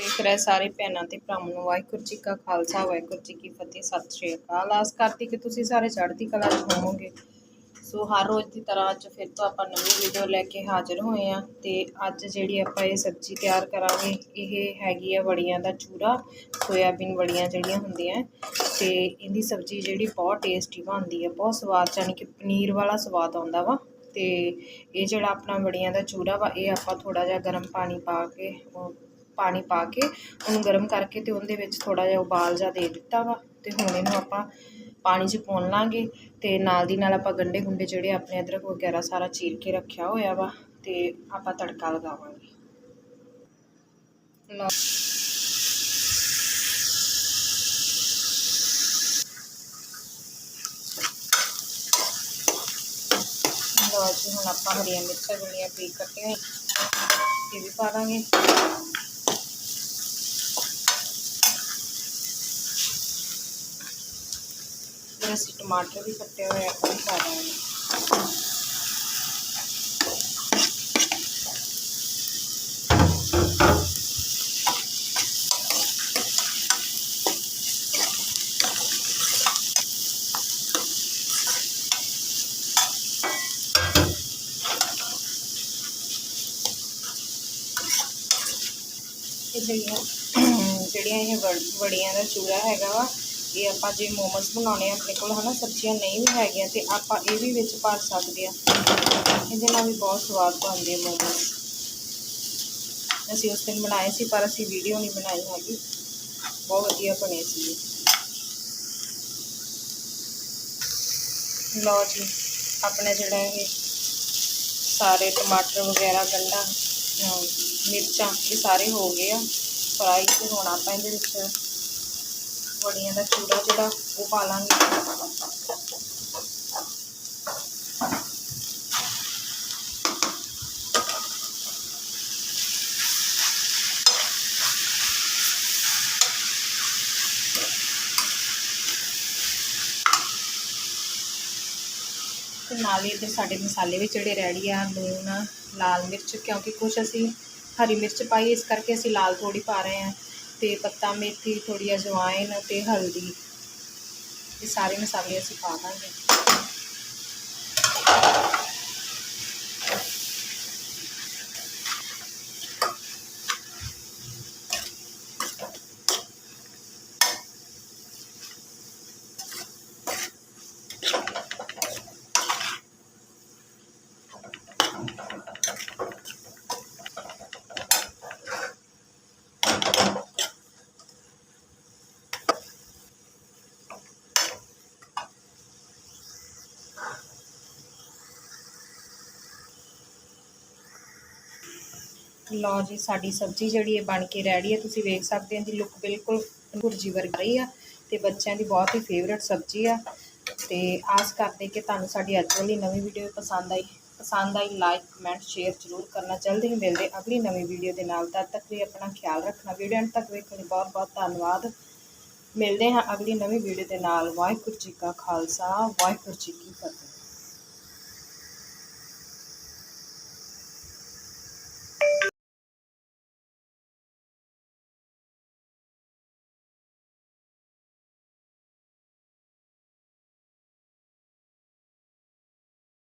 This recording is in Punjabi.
ਦੇਖ ਰਹੇ ਸਾਰੇ ਭੈਣਾਂ ਤੇ ਭਰਾਵਾਂ ਨੂੰ, ਵਾਹਿਗੁਰੂ ਜੀ ਕਾ ਖਾਲਸਾ, ਵਾਹਿਗੁਰੂ ਜੀ ਕੀ ਫਤਿਹ, ਸਤਿ ਸ਼੍ਰੀ ਅਕਾਲ। ਆਸ ਕਰਦੀ ਕਿ ਤੁਸੀਂ ਸਾਰੇ ਚੜ੍ਹਦੀ ਕਲਾ 'ਚ ਹੋਵੋਗੇ। ਸੋ ਹਰ ਰੋਜ਼ ਦੀ ਤਰ੍ਹਾਂ ਅੱਜ ਫਿਰ ਤੋਂ ਆਪਾਂ ਨਵੀਂ ਵੀਡੀਓ ਲੈ ਕੇ ਹਾਜ਼ਰ ਹੋਏ ਆ ਤੇ ਅੱਜ ਜਿਹੜੀ ਆਪਾਂ ਇਹ ਸਬਜ਼ੀ ਤਿਆਰ ਕਰਾਂਗੇ, ਇਹ ਹੈਗੀ ਆ ਵੜੀਆਂ ਦਾ ਚੂਰਾ, ਸੋਇਆਬੀਨ ਵੜੀਆਂ ਜਿਹੜੀਆਂ ਹੁੰਦੀਆਂ ਤੇ ਇਹਦੀ ਸਬਜ਼ੀ ਜਿਹੜੀ ਬਹੁਤ ਟੇਸਟੀ ਬਣਦੀ ਆ ਬਹੁਤ ਸਵਾਦ, ਯਾਨੀ ਕਿ ਪਨੀਰ ਵਾਲਾ ਸਵਾਦ ਆਉਂਦਾ ਵਾ। ਤੇ ਇਹ ਜਿਹੜਾ ਆਪਣਾ ਵੜੀਆਂ ਦਾ ਚੂਰਾ ਵਾ, ਇਹ ਆਪਾਂ ਥੋੜਾ ਜਿਹਾ ਗਰਮ ਪਾਣੀ ਪਾ ਕੇ ਪਾਣੀ ਪਾ ਕੇ ਉਹਨੂੰ ਗਰਮ ਕਰਕੇ ਤੇ ਉਹਦੇ ਵਿੱਚ ਥੋੜਾ ਜਿਹਾ ਉਬਾਲ ਜਾ ਦੇ ਦਿੱਤਾ ਵਾ ਤੇ ਹੁਣ ਇਹਨੂੰ ਆਪਾਂ ਪਾਣੀ 'ਚ ਪਾਉਣ ਲਾਂਗੇ ਤੇ ਨਾਲ ਦੀ ਨਾਲ ਆਪਾਂ ਗੰਡੇ ਗੁੰਡੇ ਜਿਹੜੇ ਆਪਣੇ ਅਦਰਕ ਵਗੈਰਾ ਸਾਰਾ ਚੀਰ ਕੇ ਰੱਖਿਆ ਹੋਇਆ ਵਾ ਤੇ ਆਪਾਂ ਤੜਕਾ ਲਗਾਵਾਂਗੇ। ਲਓ। ਲਓ ਜੀ, ਹੁਣ ਆਪਾਂ ਹਰੀਆਂ ਮਿਰਚਾਂ ਜਿਹੜੀਆਂ ਪੀ ਕੱਟੀਆਂ ਇਹ ਵੀ ਪਾ ਦਾਂਗੇ। ਫਿਰ ਅਸੀਂ ਟਮਾਟਰ ਵੀ ਕੱਟੇ ਹੋਏ ਆ ਉਹ ਵੀ ਪਾ ਦਾਂਗੇ ਇਹ ਜਿਹੜੀਆਂ ਜਿਹੜੀਆਂ ਇਹ ਵੜ- ਵੜੀਆਂ ਦਾ ਚੂਰਾ ਹੈਗਾ ਵਾ ਇਹ ਆਪਾਂ ਜੇ ਮੋਮੋਸ ਬਣਾਉਣੇ ਆ ਆਪਣੇ ਕੋਲ ਹਨਾ ਸਬਜ਼ੀਆਂ ਨਹੀਂ ਵੀ ਹੈਗੀਆਂ ਤੇ ਆਪਾਂ ਇਹ ਵੀ ਵਿੱਚ ਭਰ ਸਕਦੇ ਆ ਇਹਦੇ ਨਾਲ ਵੀ ਬਹੁਤ ਸਵਾਦ ਬਣਦੇ ਆ ਮੋਮੋਸ ਅਸੀਂ ਉਸ ਦਿਨ ਬਣਾਏ ਸੀ ਪਰ ਅਸੀਂ ਵੀਡੀਓ ਨਹੀਂ ਬਣਾਈ ਹੈਗੀ ਬਹੁਤ ਵਧੀਆ ਬਣੇ ਸੀ ਲਓ ਜੀ ਆਪਣੇ ਜਿਹੜਾ ਇਹ ਸਾਰੇ ਟਮਾਟਰ ਵਗੈਰਾ ਗੰਢਾ ਅਮ ਮਿਰਚਾਂ ਇਹ ਸਾਰੇ ਹੋ ਗਏ ਆ ਫਰਾਈ ਤੇ ਹੁਣ ਆਪਾਂ ਇਹਦੇ ਵਿੱਚ ਵੜੀਆਂ ਦਾ ਚੂੜਾ ਜਿਹੜਾ ਉਹ ਪਾ ਲਾਂਗੇ ਤੇ ਨਾਲ ਹੀ ਇੱਧਰ ਸਾਡੇ ਮਸਾਲੇ ਵੀ ਜਿਹੜੇ ਰੈਡੀ ਆ ਲੂਣ ਲਾਲ ਮਿਰਚ ਕਿਉਂਕਿ ਕੁਝ ਅਸੀਂ ਹਰੀ ਮਿਰਚ ਪਾਈ ਇਸ ਕਰਕੇ ਅਸੀਂ ਲਾਲ ਥੋੜੀ ਪਾ ਰਹੇ ਹਾਂ ਤੇ ਪੱਤਾ ਮੇਥੀ ਥੋੜੀ ਅਜਵਾਇਨ ਤੇ ਹਲਦੀ ਇਹ ਸਾਰੇ ਮਸਾਲੇ ਅਸੀਂ ਪਾ ਦਾਂਗੇ। ਲਓ ਜੀ, ਸਾਡੀ ਸਬਜ਼ੀ ਜਿਹੜੀ ਹੈ ਬਣ ਕੇ ਰੈਡੀ ਹੈ। ਤੁਸੀਂ ਵੇਖ ਸਕਦੇ ਹੋ ਜੀ ਲੁੱਕ ਬਿਲਕੁਲ ਭੁਰਜੀ ਵਰਗੀ ਰਹੀ ਆ ਤੇ ਬੱਚਿਆਂ ਦੀ ਬਹੁਤ ਹੀ ਫੇਵਰਟ ਸਬਜ਼ੀ ਆ। ਤੇ ਆਸ ਕਰਦੇ ਕਿ ਤੁਹਾਨੂੰ ਸਾਡੀ ਅੱਜ ਵਾਲੀ ਨਵੀਂ ਵੀਡੀਓ ਪਸੰਦ ਆਈ। ਪਸੰਦ ਆਈ ਲਾਈਕ ਕਮੈਂਟ ਸ਼ੇਅਰ ਜ਼ਰੂਰ ਕਰਨਾ। ਜਲਦੀ ਹੀ ਮਿਲਦੇ ਅਗਲੀ ਨਵੀਂ ਵੀਡੀਓ ਦੇ ਨਾਲ। ਤਦ ਤੱਕ ਵੀ ਆਪਣਾ ਖਿਆਲ ਰੱਖਣਾ। ਵੀਡੀਓ ਅੰਤ ਤੱਕ ਵੇਖਣ ਲਈ ਬਹੁਤ ਬਹੁਤ ਧੰਨਵਾਦ। ਮਿਲਦੇ ਹਾਂ ਅਗਲੀ ਨਵੀਂ ਵੀਡੀਓ ਦੇ ਨਾਲ। ਵਾਹਿਗੁਰੂ ਜੀ ਕਾ ਖਾਲਸਾ। ਵਾਹਿਗੁਰੂ ਜੀ ਕੀ ਫਤਿਹ।